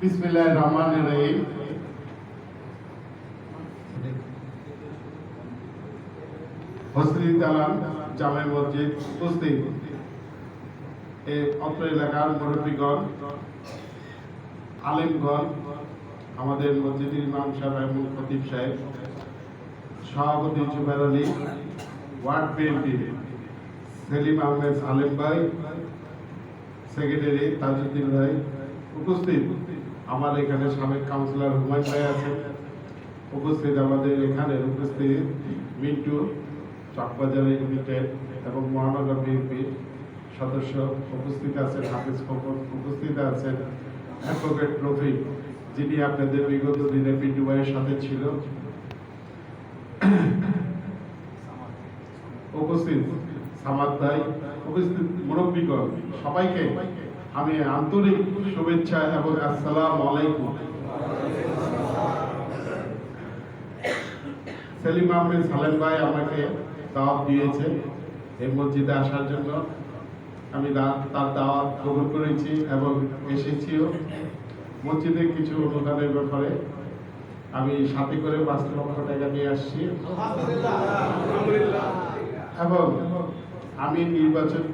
বিসমিল্লাহ রহমান রহিম। জামে মসজিদ উপস্থিত এই অত্র এলাকার মুরব্বীগণ, আলেমগণ, আমাদের মসজিদের ইমাম সাহেব এবং খতিব সাহেব, সভাপতি জুবের আলী, ওয়ার্ড বিএনপি সেলিম আহমেদ সালেম ভাই, সেক্রেটারি তাজউদ্দিন ভাই উপস্থিত। আমার এখানে সাবেক কাউন্সিলর হুমায়ুন ভাই আছেন। উপস্থিত আমাদের এখানে উপস্থিত মিন্টু, চকবাজার লিমিটেড এবং মহানগর বিএনপি সদস্য উপস্থিত আছেন, হাফিজ খোকন উপস্থিত আছেন। অ্যাডভোকেট রফিক, যিনি আপনাদের বিগত দিনে পিন্টু ভাইয়ের সাথে ছিল। উপস্থিত সামাদ ভাই, উপস্থিত মুরব্বীগণ, সবাইকে আমি আন্তরিক শুভেচ্ছা এবং আসসালাম আলাইকুম। সেলিম আহমেদ সালেম ভাই আমাকে দাওয়াত দিয়েছে এই মসজিদে আসার জন্য। আমি তার দাওয়াত কবুল করেছি এবং এসেছিও। মসজিদে কিছু অনুদানের ব্যাপারে আমি সাথে করে পাঁচ লক্ষ টাকা নিয়ে আসছি। এবং আমি নির্বাচিত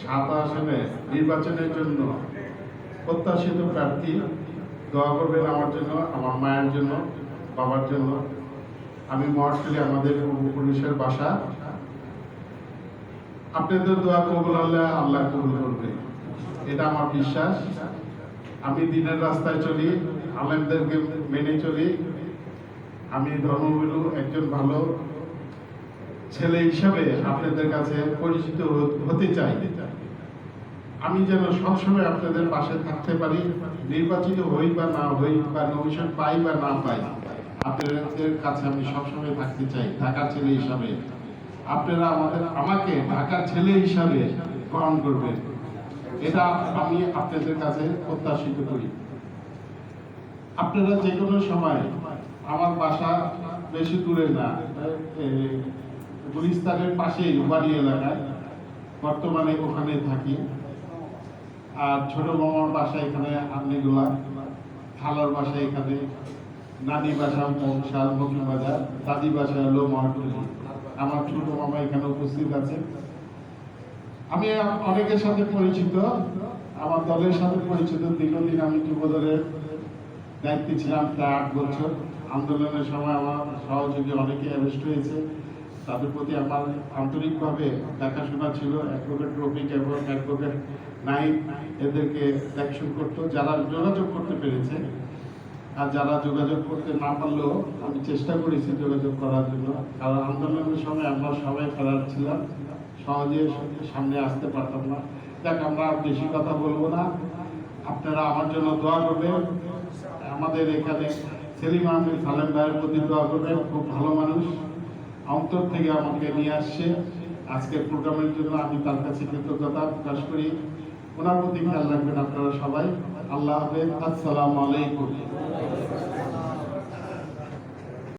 সাত আসনে নির্বাচনের জন্য প্রত্যাশিত প্রার্থী দোয়া করবেন আমার জন্য, আমার মায়ের জন্য, বাবার জন্য। আমি মহাটখালী আমাদের পূর্বপুরুষের বাসা। আপনাদের দোয়া কবুল হলে আল্লাহ কবুল করবে। এটা আমার বিশ্বাস। আমি দিনের রাস্তায় চলি, আলেমদেরকে মেনে চলি। আমি ধর্মগুরু, একজন ভালো ছেলে হিসাবে আপনাদের কাছে পরিচিত হতে চাই। আমি যেন সবসময় আপনাদের পাশে থাকতে পারি, নির্বাচিত হই বা না হই, বা নমিশন পাই বা না পাই, আপনাদের কাছে আমি সবসময় থাকতে চাই, ঢাকার ছেলে হিসাবে। আপনারা আমাদের, আমাকে ঢাকার ছেলে হিসাবে গ্রহণ করবেন। এটা আমি আপনাদের কাছে প্রত্যাশিত করি। আপনারা যে কোনো সময় আমার বাসা বেশি দূরে না গুলিস্তানের পাশেই বাড়ি এলাকায় বর্তমানে ওখানে থাকি। আর ছোট মামার বাসা এখানে আমনিগুলা খালার বাসা এখানে নানি বাসা মৌসাল মকিবাজার দাদি বাসা হলো মহাটুলি আমার ছোট মামা এখানে উপস্থিত আছে। আমি অনেকের সাথে পরিচিত, আমার দলের সাথে পরিচিত। দীর্ঘদিন আমি যুব দলের দায়িত্বে ছিলাম প্রায় আট বছর। আন্দোলনের সময় আমার সহযোগী অনেকে অ্যারেস্ট হয়েছে। তাদের প্রতি আমার আন্তরিকভাবে দেখাশোনা ছিল অ্যাডভোকেট রফিক এবং অ্যাডভোকেট নাইক এদেরকে দেখশন করতো, যারা যোগাযোগ করতে পেরেছে। আর যারা যোগাযোগ করতে না পারলেও আমি চেষ্টা করেছি যোগাযোগ করার জন্য। কারণ আন্দোলনের সময় আমরা সবাই ফেরার ছিলাম, সহজে সামনে আসতে পারতাম না। দেখ, আমরা বেশি কথা বলব না। আপনারা আমার জন্য দোয়া করবেন। আমাদের এখানে সেলিম আহমেদ সালেম ভাইয়ের প্রতি দোয়া করবেন। খুব ভালো মানুষ। অন্তর থেকে আমাকে নিয়ে আসছে। আজকের প্রোগ্রামের জন্য আমি তার কাছে কৃতজ্ঞতা প্রকাশ করি। ওনার প্রতি খেয়াল রাখবেন আপনারা সবাই। আল্লাহ হাফেজ। আসসালামু আলাইকুম।